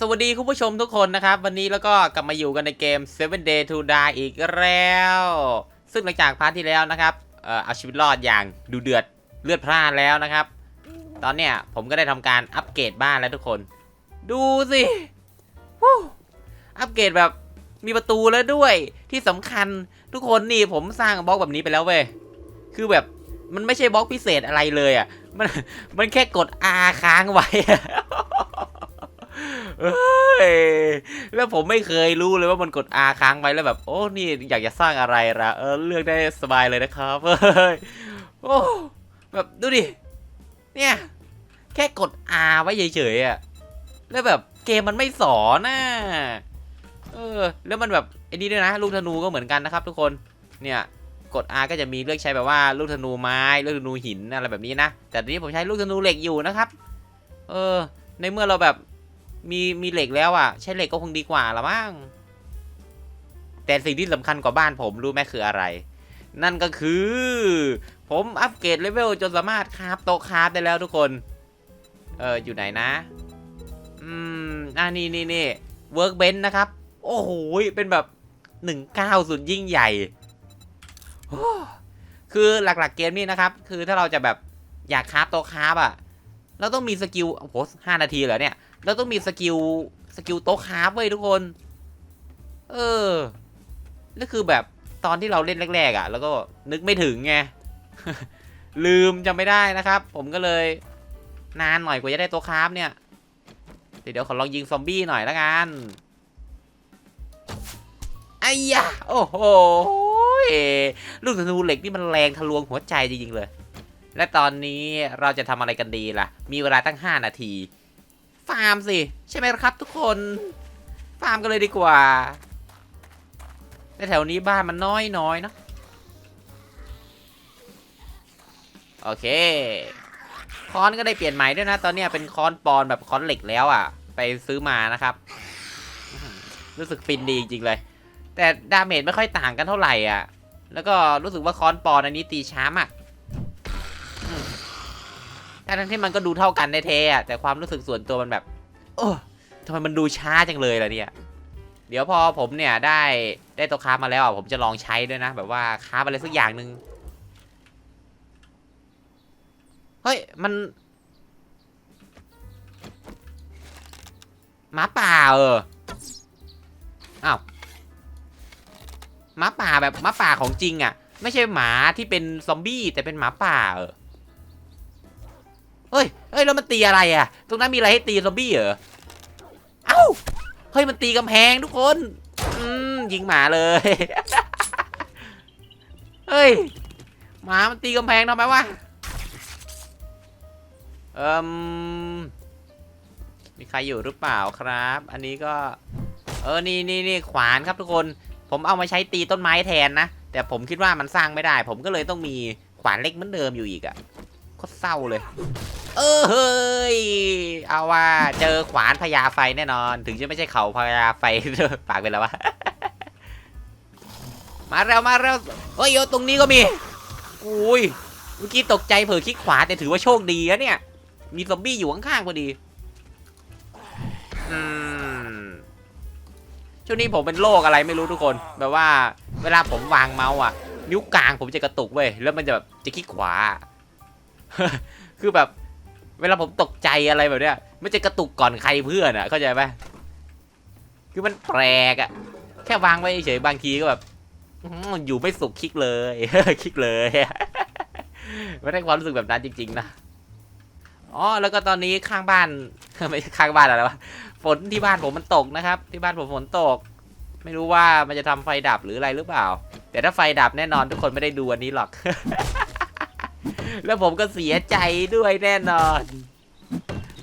สวัสดีคุณผู้ชมทุกคนนะครับ วันนี้แล้วก็กลับมาอยู่กันในเกม Seven Day to Die อีกแล้ว ซึ่งหลังจากพาร์ทที่แล้วนะครับเอ่อเอาชีวิตรอดอย่างดูเดือดเลือดพล่านแล้วนะครับ ตอนเนี้ยผมก็ได้ทำการอัปเกรดบ้านแล้วทุกคน ดูสิวู้อัปเกรดแบบมีประตูแล้วด้วยที่สำคัญทุกคนนี่ผมสร้างบล็อกแบบนี้ไปแล้วเว้ยคือแบบมันไม่ใช่บล็อกพิเศษอะไรเลยอะมันมันแค่กด R ค้างไว้อะ แล้วผมไม่เคยรู้เลยว่ามันกด R ค้างไว้แล้วแบบ โอ้นี่อยากจะสร้างอะไรละเออเลือกได้สบายเลยนะครับเฮ้ยโอ้แบบดูดิ เนี่ย แค่กด R ไว้เฉยๆอะแล้วแบบเกมมันไม่สอนน่ะเออ แล้วมันแบบไอ้นี่ด้วยนะ ลูกธนูก็เหมือนกันนะครับ ทุกคนเนี่ยกด R ก็จะมีเลือกใช้แบบว่าลูกธนูไม้ลูกธนูหินอะไรแบบนี้นะแต่ตอนนี้ผมใช้ลูกธนูเหล็กอยู่นะครับ เออ ในเมื่อเราแบบ มีมีเหล็กแล้วอะ ใช้เหล็กก็คงดีกว่าละมั้งแต่สิ่งที่สำคัญกว่าบ้านผมรู้ไหมคืออะไร นั่นก็คือ ผมอัปเกรดเลเวลจนสามารถคราฟโต๊ะคราฟได้แล้วทุกคน เอออยู่ไหนนะ อืมอ่านี่นี่นี่เวิร์กเบนนะครับ โอ้โหเป็นแบบหนึ่งเก้าสุดยิ่งใหญ่โอ้คือหลักๆเกมนี้นะครับ คือถ้าเราจะแบบอยากคราฟโต๊ะคราฟอะ เราต้องมีสกิลโอ้โหห้านาทีเหรอเนี่ย เราต้องมีสกิลสกิลโต๊ะคราฟเว้ยทุกคน เออแล้วคือแบบตอนที่เราเล่นแรกๆอะ แล้วก็นึกไม่ถึงไง ลืมจำไม่ได้นะครับ ผมก็เลย นานหน่อยกว่าจะได้โต๊ะคราฟเนี่ยเดี๋ยวเดี๋ยวขอลองยิงซอมบี้หน่อยละกันไอ้ยะโอ้โหลูกธนูเหล็กนี่มันแรงทะลวงหัวใจจริงๆเลย และตอนนี้เราจะทำอะไรกันดีล่ะ มีเวลาตั้ง 5 นาที ฟาร์มสิ ใช่ไหมครับทุกคน ฟาร์มกันเลยดีกว่าแต่แถวนี้บ้านมันน้อยน้อยเนอะโอเค ค้อนก็ได้เปลี่ยนใหม่ด้วยนะ ตอนนี้เป็นค้อนปอนแบบค้อนเหล็กแล้วอะ ไปซื้อมานะครับ รู้สึกฟินดีจริงๆเลย แต่ดาเมจไม่ค่อยต่างกันเท่าไหร่อะ แล้วก็รู้สึกว่าค้อนปอนอันนี้ตีช้ามาก ทั้งที่มันก็ดูเท่ากันในเทอะแต่ความรู้สึกส่วนตัวมันแบบ โอ้ทำไมมันดูช้าจังเลยล่ะเนี่ย เดี๋ยวพอผมเนี่ยได้ได้ตัวครามาแล้วอะผมจะลองใช้ด้วยนะ แบบว่าคราอะไรสักอย่างหนึ่งเฮ้ย มันหมาป่าเอออ้าวหมาป่าแบบหมาป่าของจริงอะ ไม่ใช่หมาที่เป็นซอมบี้แต่เป็นหมาป่าเออ เฮ้ยเฮ้ยแล้วมันตีอะไรอะ ตรงนั้นมีอะไรให้ตีซอมบี้เหรอ เอ้า เฮ้ยมันตีกำแพงทุกคน อืมยิงหมาเลย เฮ้ย หมามันตีกำแพงทำไมวะเอ่มมีใครอยู่หรือเปล่าครับ อันนี้ก็ เออ นี่นี่นี่ขวานครับทุกคน ผมเอามาใช้ตีต้นไม้แทนนะ แต่ผมคิดว่ามันสร้างไม่ได้ ผมก็เลยต้องมีขวานเล็กเหมือนเดิมอยู่อีกอะ โคตรเศร้าเลย เออเฮ้ย เอาว่าเจอขวานพญาไฟแน่นอน ถึงจะไม่ใช่เขาพญาไฟ ปากเป็นแล้ววะ มาเร็วมาเร็วเฮ้ยโยตรงนี้ก็มี อุ้ย เมื่อกี้ตกใจเผลอคลิกขวาแต่ถือว่าโชคดีนะเนี่ย มีซอมบี้อยู่ข้างๆพอดีอืมช่วงนี้ผมเป็นโรคอะไรไม่รู้ทุกคน แบบว่า เวลาผมวางเมาส์อะ นิ้วกลางผมจะกระตุกเว้ย แล้วมันจะแบบจะคลิกขวา คือแบบ เวลาผมตกใจอะไรแบบเนี้ยมันจะกระตุกก่อนใครเพื่อนอะ เข้าใจไหมคือมันแปลกอะ แค่วางไว้เฉยบางทีก็แบบอยู่ไม่สุขคลิกเลยคลิกเลยไม่ได้ความรู้สึกแบบนั้นจริง ๆ นะอ๋อแล้วก็ตอนนี้ข้างบ้านไม่ข้างบ้านอะไรวะฝนที่บ้านผมมันตกนะครับ ที่บ้านผมฝนตก ไม่รู้ว่ามันจะทำไฟดับหรืออะไรหรือเปล่า แต่ถ้าไฟดับแน่นอนทุกคนไม่ได้ดูอันนี้หรอก แล้วผมก็เสียใจด้วยแน่นอน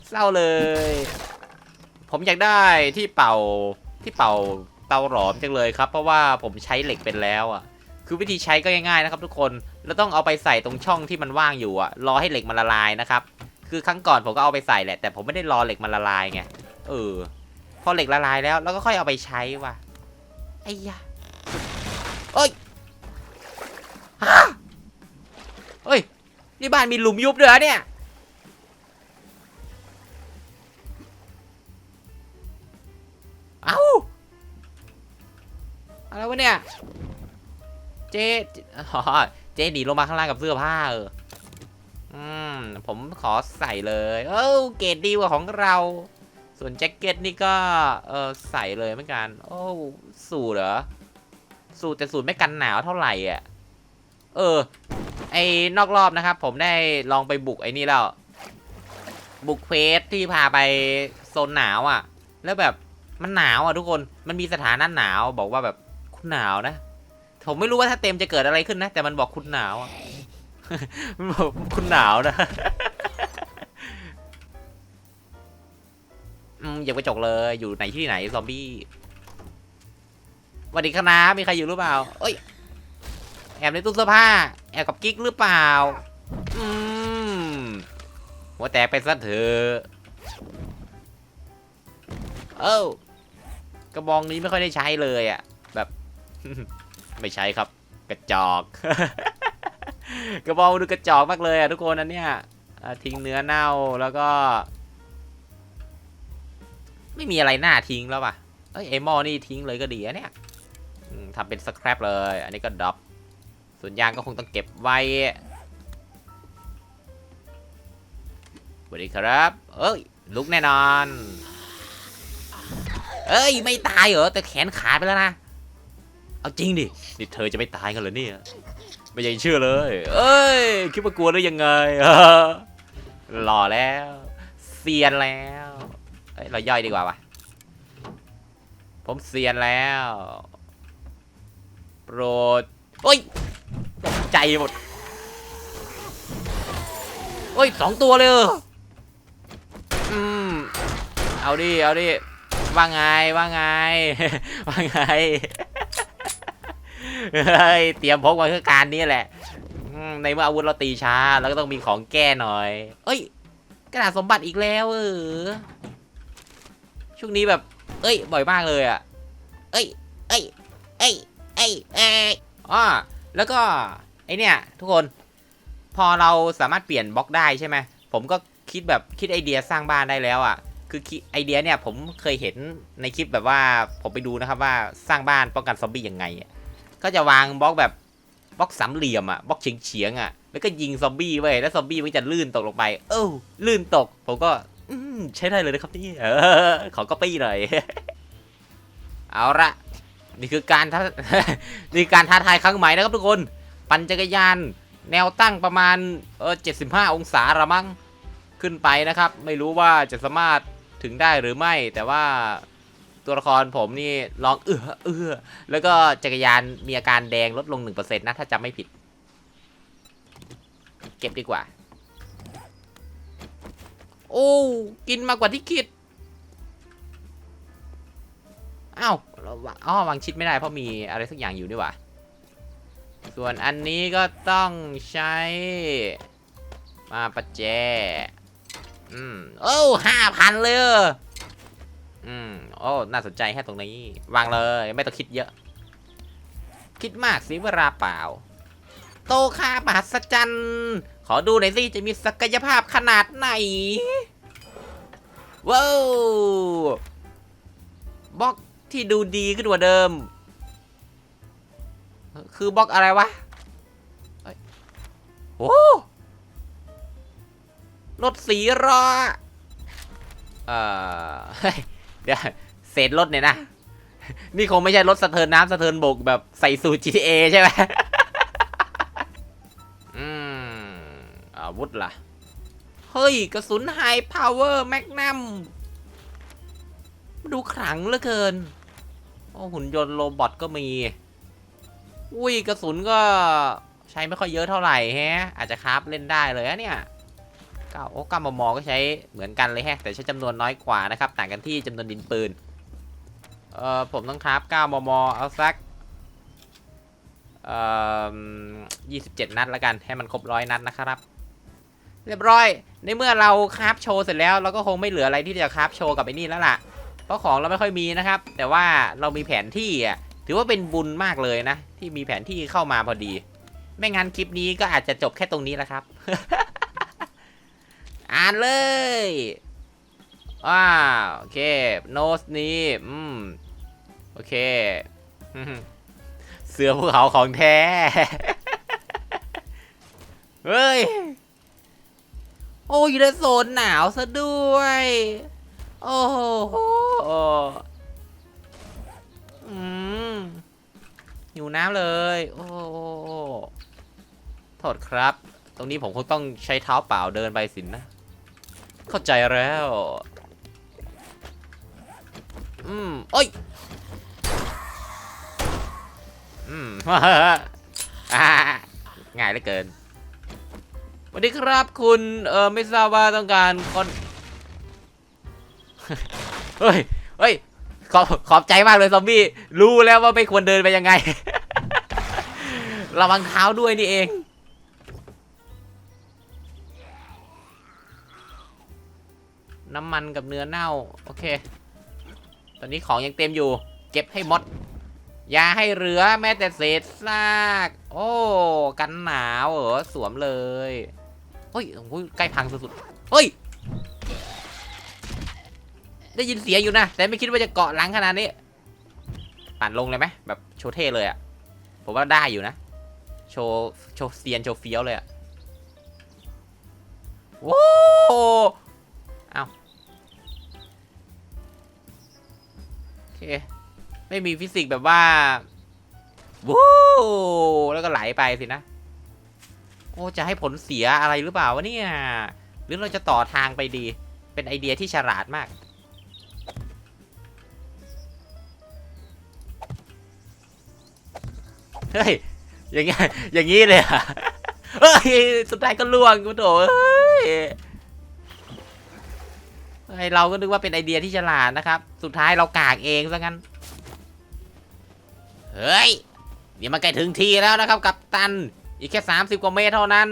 เศร้าเลย ผมอยากได้ที่เป่าที่เป่าเตาหลอมจังเลยครับ เพราะว่าผมใช้เหล็กเป็นแล้วอะ คือวิธีใช้ก็ง่ายๆนะครับทุกคนเราต้องเอาไปใส่ตรงช่องที่มันว่างอยู่อะ รอให้เหล็กมันละลายนะครับ คือครั้งก่อนผมก็เอาไปใส่แหละ แต่ผมไม่ได้รอเหล็กมันละลายไง เออ พอเหล็กละลายแล้วเราก็ค่อยเอาไปใช้ว่ะ ไอ้ยะเอ้ยฮะเฮ้ย นี่บ้านมีหลุมยุบด้เหรอเนี่ย เอ้า อะไรวะเนี่ย เจอ๋เจหนีลงมาข้างล่างกับเสื้อผ้าเออ อืม ผมขอใส่เลย เอ้าเกรดดีกว่าของเรา ส่วนแจ็คเก็ตนี่ก็ เออใส่เลยเหมือนกัน โอ้สูตรเหรอ สูตรแต่สูตรไม่กันหนาวเท่าไหร่อะ เออ ไอ้นอกรอบนะครับ ผมได้ลองไปบุกไอ้นี่แล้ว บุกเควสที่พาไปโซนหนาวอะ แล้วแบบมันหนาวอะทุกคนมันมีสถานะหนาวบอกว่าแบบคุณหนาวนะผมไม่รู้ว่าถ้าเต็มจะเกิดอะไรขึ้นนะ แต่มันบอกคุณหนาวอะมันบอกคุณหนาวนะอืมอย่าไปจกเลยอยู่ไหนที่ไหนซอมบี้สวัสดีครับนะมีใครอยู่หรือเปล่าเอ้ย แอบในตู้เสื้อผ้า แอบกับกิ๊กหรือเปล่า อืม หัวแตกไปซะเถอะเอ้ากระบองนี้ไม่ค่อยได้ใช้เลยอะ่ะแบบ ไม่ใช้ครับ กระจอก กระบองดูกระจอกมากเลยอะทุกคนอันเนี้ยทิ้งเนื้อเน่าแล้วก็ ไม่มีอะไรน่าทิ้งแล้วป่ะเอ้ยไอหมอนี่ทิ้งเลยก็ดีอะเนี่ยทำเป็นสครับเลย อันนี้ก็ดรอ ส่วนยางก็คงต้องเก็บไว้สวัสดีครับ เอ้ย ลุกแน่นอน เอ้ย ไม่ตายเหรอ แต่แขนขาดไปแล้วนะ เอาจริงดิ นี่เธอจะไม่ตายกันเหรอเนี่ย ไม่อยังเชื่อเลย เอ้ย คิดว่ากลัวได้ยังไงหล่อแล้วเซียนแล้วเอ้ย เราย่อยดีกว่าปะผมเซียนแล้ว โปรด โอ้ย หมด โอ้ยสองตัวเลยเหรออืม เอาดิ เอาดิ ว่าไง ว่าไง ว่าไง เฮ้ย เตรียมพกมาเพื่อการนี้แหละในเมื่ออาวุธเราตีช้า แล้วก็ต้องมีของแก้หน่อย เอ้ย กระดาษสมบัติอีกแล้วเออ ช่วงนี้แบบ เอ้ย บ่อยมากเลยอะ เอ้ย เอ้ย เอ้ย เอ้ย เอ้ยอ๋อแล้วก็ เนี่ยทุกคน พอเราสามารถเปลี่ยนบล็อกได้ใช่ไหมผมก็คิดแบบคิดไอเดียสร้างบ้านได้แล้วอะ คือไอเดียเนี่ยผมเคยเห็นในคลิปแบบว่าผมไปดูนะครับว่าสร้างบ้านป้องกันซอมบี้ยังไงก็จะวางบล็อกแบบบล็อกสามเหลี่ยมอะบล็อกเฉียงเฉียงๆอะแล้วก็ยิงซอมบี้ไว้แล้วซอมบี้มันจะลื่นตกลงไป เอ้าลื่นตก ผมก็อใช้ได้เลยนะครับนี่เขอก็ปี้หน่อยเอาละนี่คือการท้านี่การท้าทายครั้งใหม่นะครับทุกคน ปั่นจักรยาน แนวตั้งประมาณเออ75 องศาละมั้งขึ้นไปนะครับ ไม่รู้ว่าจะสามารถถึงได้หรือไม่ แต่ว่าตัวละครผมนี่ลองเอื้อเอื้อแล้วก็จักรยานมีอาการแดงลดลง 1%นะ ถ้าจำไม่ผิด เก็บดีกว่า โอ้กินมากกว่าที่คิดอ้าวเราวางอ๋อวางชิดไม่ได้เพราะมีอะไรสักอย่างอยู่ด้วยว่ะ ส่วนอันนี้ก็ต้องใช้ มาประแจ อืม โอ้ห้าพันเลยอืม โอ้ น่าสนใจแค่ตรงนี้ วางเลย ไม่ต้องคิดเยอะ คิดมากสิเวลาเปล่า โตคามหัศจรรย์ขอดูหน่อยสิ จะมีศักยภาพขนาดไหน ว้าวบล็อกที่ดูดีขึ้นกว่าเดิม คือบล็อกอะไรวะโอ้รถสีรอเอ่อเฮ้ยเดี๋ยวเศษรถเนี่ยนะ นี่คงไม่ใช่รถสะเทินน้ำสะเทินบกแบบใส่สูตร GTA ใช่ไหมอืมอาวุธล่ะ เฮ้ย กระสุนไฮพาวเวอร์แมกนัมดูขลังเหลือเกิน โอ้ หุ่นยนต์โรบอทก็มี อุ้ยกระสุนก็ใช้ไม่ค่อยเยอะเท่าไหร่แฮะ อาจจะคราฟเล่นได้เลยอะเนี่ยเก้าโอ้เก้ามมก็ใช้เหมือนกันเลยแฮะ แต่ใช้จำนวนน้อยกว่านะครับ ต่างกันที่จำนวนดินปืน เอ่อผมต้องคราฟ9มมเอาสักเอ่อ27นัดแล้วกันให้มันครบร้อยนัดนะครับ เรียบร้อย ในเมื่อเราคราฟโชว์เสร็จแล้วเราก็คงไม่เหลืออะไรที่จะคราฟโชว์กับไอ้นี่แล้วล่ะ เพราะของเราไม่ค่อยมีนะครับ แต่ว่าเรามีแผนที่อะ ถือว่าเป็นบุญมากเลยนะ ที่มีแผนที่เข้ามาพอดี ไม่งั้นคลิปนี้ก็อาจจะจบแค่ตรงนี้แหละครับ อ่านเลยว้าวโอเคโนสนี้อืมโอเค เสือภูเขาของแท้ เฮ้ย โอ้ยอยู่ในโซนหนาวซะด้วย โอ้โห น้ำเลย โอ้โหโทษครับ ตรงนี้ผมคงต้องใช้เท้าเปล่าเดินไปสินนะ เข้าใจแล้ว อืมเอ้ย อืมอ่าง่ายเหลือเกินสวัสดีครับคุณ เออไม่ทราบว่าต้องการคนเฮ้ย เฮ้ย ขอบขอบใจมากเลยซอมบี้ รู้แล้วว่าไม่ควรเดินไปยังไง ระวังเท้าด้วยนี่เอง น้ำมันกับเนื้อเน่า โอเค ตอนนี้ของยังเต็มอยู่ เก็บให้หมด อย่าให้เหลือแม้แต่เศษซาก โอ้ กันหนาวเหรอ สวมเลยเฮ้ยโอ้ยใกล้พังสุดๆเฮ้ย ได้ยินเสียงอยู่นะ แต่ไม่คิดว่าจะเกาะหลังขนาดนี้ ปั่นลงเลยไหมแบบโชเท่เลยอะผมว่าได้อยู่นะ โชว์โชว์เซียนโชว์เฟี้ยวเลยอะว้าวเอาโอเค ไม่มีฟิสิกส์แบบว่าวู้แล้วก็ไหลไปสินะ โอ้จะให้ผลเสียอะไรหรือเปล่าวะเนี่ย หรือเราจะต่อทางไปดี เป็นไอเดียที่ฉลาดมากเฮ้ย อย่างเงี้ยอย่างงี้เลยเหรอะเฮ้ยสุดท้ายก็ล่วงกูโถเฮ้ยเฮ้ยเราก็นึกว่าเป็นไอเดียที่ฉลาดนะครับ สุดท้ายเรากากเองซะงั้น เฮ้ยนี่มันใกล้ถึงทีแล้วนะครับ กับตัน อีกแค่ 30 กว่าเมตรเท่านั้น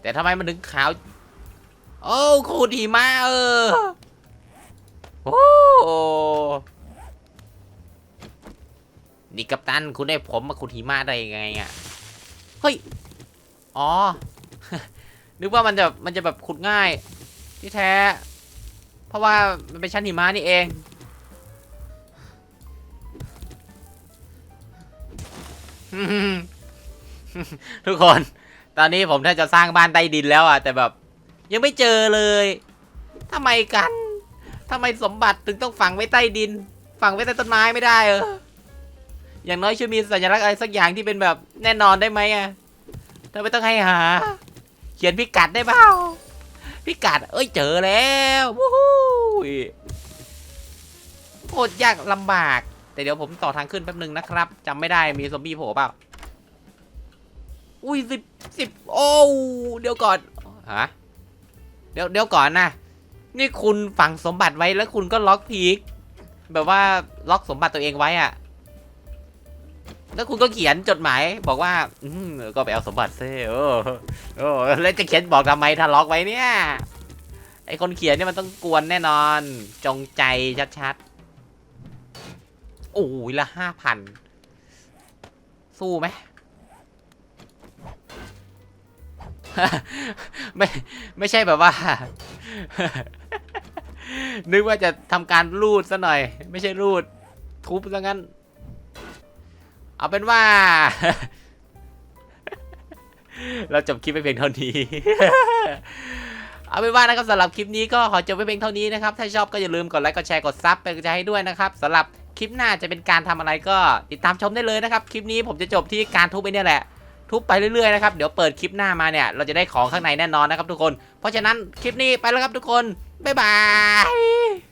แต่ทำไมมันถึงขาว โอ้ขูดหิมะเออ โอ้ นี่กัปตันคุณได้ผมมาขุดหิมะได้ยังไงอะเฮ้ยอ๋อ นึกว่ามันจะมันจะแบบขุดง่าย ที่แท้ เพราะว่ามันเป็นชั้นหิมะนี่เอง ทุกคน ตอนนี้ผมแทบจะสร้างบ้านใต้ดินแล้วอะ แต่แบบ ยังไม่เจอเลยทำไมกันทำไมสมบัติถึงต้องฝังไว้ใต้ดิน ฝังไว้ใต้ต้นไม้ไม่ได้เออ อย่างน้อยช่วยมีสัญลักษณ์อะไรสักอย่างที่เป็นแบบแน่นอนได้ไหมอะถ้าไม่ต้องให้หา เขียนพิกัดได้เปล่าพิกัด เอ้ยเจอแล้ววู้ฮู้โคตรยากลำบาก แต่เดี๋ยวผมต่อทางขึ้นแป๊บนึงนะครับจำไม่ได้มีซอมบี้โผล่เปล่าอุ้ยสิบสิบโอ้เดี๋ยวก่อนฮะเดี๋ยวเดี๋ยวก่อนนะนี่คุณฝังสมบัติไว้แล้วคุณก็ล็อกพีกแบบว่าล็อกสมบัติตัวเองไว้อะ แล้วคุณก็เขียนจดหมาย บอกว่า อืมก็ไปเอาสมบัติซิโอ้โอ้แล้วจะเขียนบอกทำไมถ้าล็อกไว้เนี่ย ไอคนเขียนเนี่ยมันต้องกวนแน่นอน จงใจชัดๆ โอ้ยละห้าพัน สู้ไหมไม่ไม่ใช่แบบว่า นึกว่าจะทำการรูดซะหน่อย ไม่ใช่รูด ทุบซะงั้น เอาเป็นว่า เราจบคลิปไปเพียงเท่านี้ เอาเป็นว่านะครับสำหรับคลิปนี้ก็ขอจบไปเพียงเท่านี้นะครับ ถ้าชอบก็อย่าลืมกดไลค์ กดแชร์ กดซับเป็นกำลังใจให้ด้วยนะครับสำหรับคลิปหน้าจะเป็นการทำอะไรก็ติดตามชมได้เลยนะครับ คลิปนี้ผมจะจบที่การทุบไปเนี่ยแหละ ทุบไปเรื่อยๆนะครับ เดี๋ยวเปิดคลิปหน้ามาเนี่ย เราจะได้ของข้างในแน่นอนนะครับทุกคน เพราะฉะนั้นคลิปนี้ไปแล้วครับทุกคน บ๊ายบาย